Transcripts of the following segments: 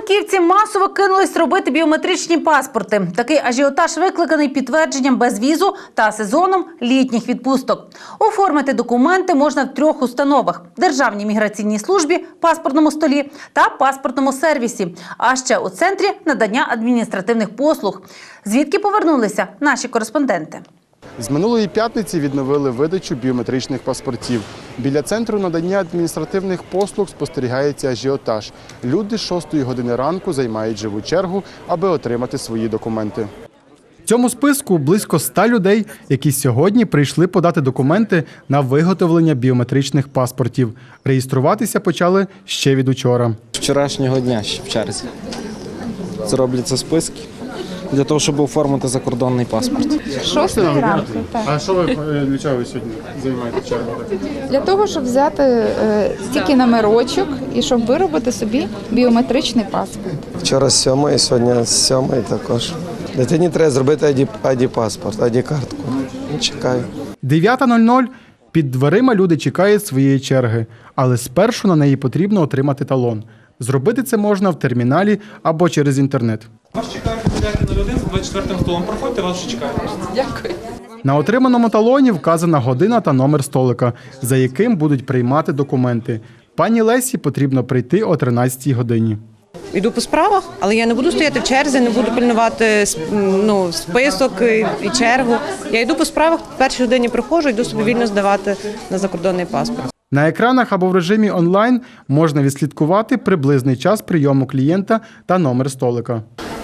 Франківці масово кинулись робити біометричні паспорти. Такий ажіотаж викликаний підтвердженням безвізу та сезоном літніх відпусток. Оформити документи можна в трьох установах: Державній міграційній службі, паспортному столі та паспортному сервісі. А ще у центрі надання адміністративних послуг. Звідки повернулися наші кореспонденти? З минулої п'ятниці відновили видачу біометричних паспортів. Біля центру надання адміністративних послуг спостерігається ажіотаж. Люди з 6 години ранку займають живу чергу, аби отримати свої документи. В цьому списку близько 100 людей, які сьогодні прийшли подати документи на виготовлення біометричних паспортів. Реєструватися почали ще від учора. вчорашнього дня ще в черзі. Зробляться списки для того, щоб оформити закордонний паспорт. Шостої ранку, так. А що ви для чого ви сьогодні займаєте чергу? Для того, щоб взяти е, стільки номерочок і щоб виробити собі біометричний паспорт. Вчора з сьомої, сьогодні з сьомої також. Дитині треба зробити ID, ID паспорт, ID картку. Чекаю. 9.00 під дверима люди чекають своєї черги, але спершу на неї потрібно отримати талон. Зробити це можна в терміналі або через інтернет. Вас чекають на 01 з 24 столом. Проходьте, вас вже чекають. На отриманому талоні вказана година та номер столика, за яким будуть приймати документи. Пані Лесі потрібно прийти о 13 годині. Йду по справах, але я не буду стояти в черзі, не буду пильнувати ну, список і, і чергу. Я йду по справах, в першій годині приходжу, йду собі вільно здавати на закордонний паспорт. На екранах або в режимі онлайн можна відслідкувати приблизний час прийому клієнта та номер столика.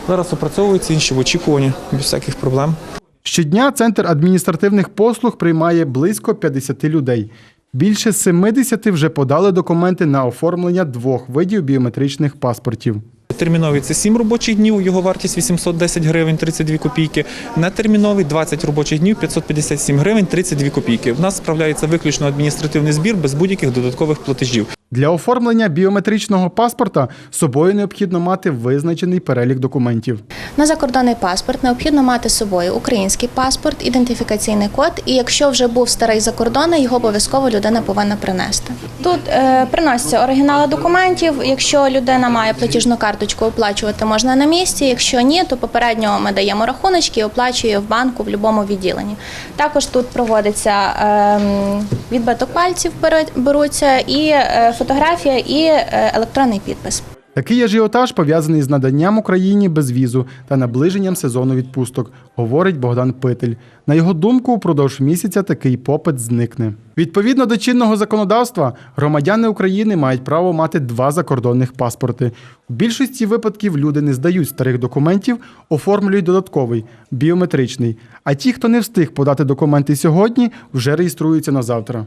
Зараз опрацьовуються інші в очікуванні без всяких проблем. Щодня центр адміністративних послуг приймає близько 50 людей. Більше 70 вже подали документи на оформлення двох видів біометричних паспортів. Терміновий це 7 робочих днів, його вартість 810 гривень 32 копійки. Нетерміновий 20 робочих днів 557 гривень 32 копійки. В нас справляється виключно адміністративний збір без будь-яких додаткових платежів. Для оформлення біометричного паспорта собою необхідно мати визначений перелік документів. На закордонний паспорт необхідно мати з собою український паспорт, ідентифікаційний код, і якщо вже був старий закордонний, його обов'язково людина повинна принести. Тут е, приносяться оригінали документів. Якщо людина має платіжну карточку, оплачувати можна на місці. Якщо ні, то попередньо ми даємо рахуночки і оплачує в банку в будь-якому відділенні. Також тут проводиться е, відбиток пальців беруть- беруться, і е, фотографія, і е, електронний підпис. Такий ажіотаж пов'язаний з наданням Україні безвізу та наближенням сезону відпусток, говорить Богдан Питель. На його думку, упродовж місяця такий попит зникне. Відповідно до чинного законодавства, громадяни України мають право мати два закордонних паспорти. В більшості випадків люди не здають старих документів, оформлюють додатковий біометричний. А ті, хто не встиг подати документи сьогодні, вже реєструються на завтра.